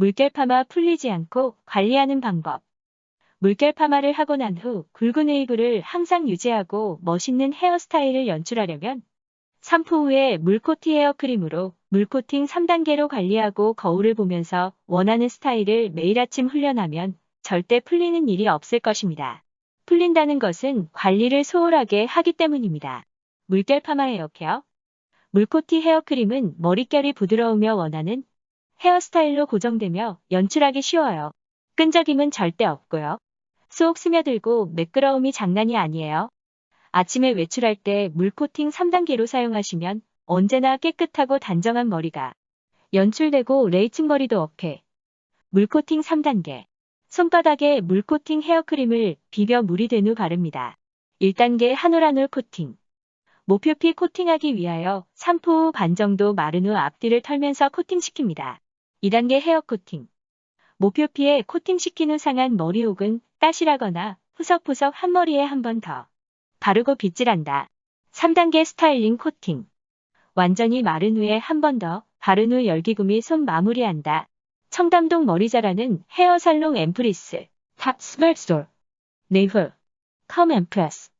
물결 파마 풀리지 않고 관리하는 방법. 물결 파마를 하고 난 후 굵은 웨이브를 항상 유지하고 멋있는 헤어스타일을 연출하려면 샴푸 후에 물코티 헤어크림으로 물코팅 3단계로 관리하고 거울을 보면서 원하는 스타일을 매일 아침 훈련하면 절대 풀리는 일이 없을 것입니다. 풀린다는 것은 관리를 소홀하게 하기 때문입니다. 물결 파마 헤어케어 물코티 헤어크림은 머릿결이 부드러우며 원하는 헤어스타일로 고정되며 연출하기 쉬워요. 끈적임은 절대 없고요. 쏙 스며들고 매끄러움이 장난이 아니에요. 아침에 외출할 때 물코팅 3단계로 사용하시면 언제나 깨끗하고 단정한 머리가 연출되고 레이층 머리도 어깨. 물코팅 3단계. 손바닥에 물코팅 헤어크림을 비벼 물이 된 후 바릅니다. 1단계 한올 한올 코팅. 모표피 코팅하기 위하여 샴푸 후반 정도 마른 후 앞뒤를 털면서 코팅시킵니다. 2단계 헤어 코팅. 모표피에 코팅시킨 후 상한 머리 혹은 따실하거나 푸석푸석 한 머리에 한 번 더. 바르고 빗질한다. 3단계 스타일링 코팅. 완전히 마른 후에 한 번 더 바른 후 열기구 및손 마무리한다. 청담동 머리 자라는 헤어 살롱 앰프리스. 탑 스멜 스토어. 네이버. 컴 앰프레스.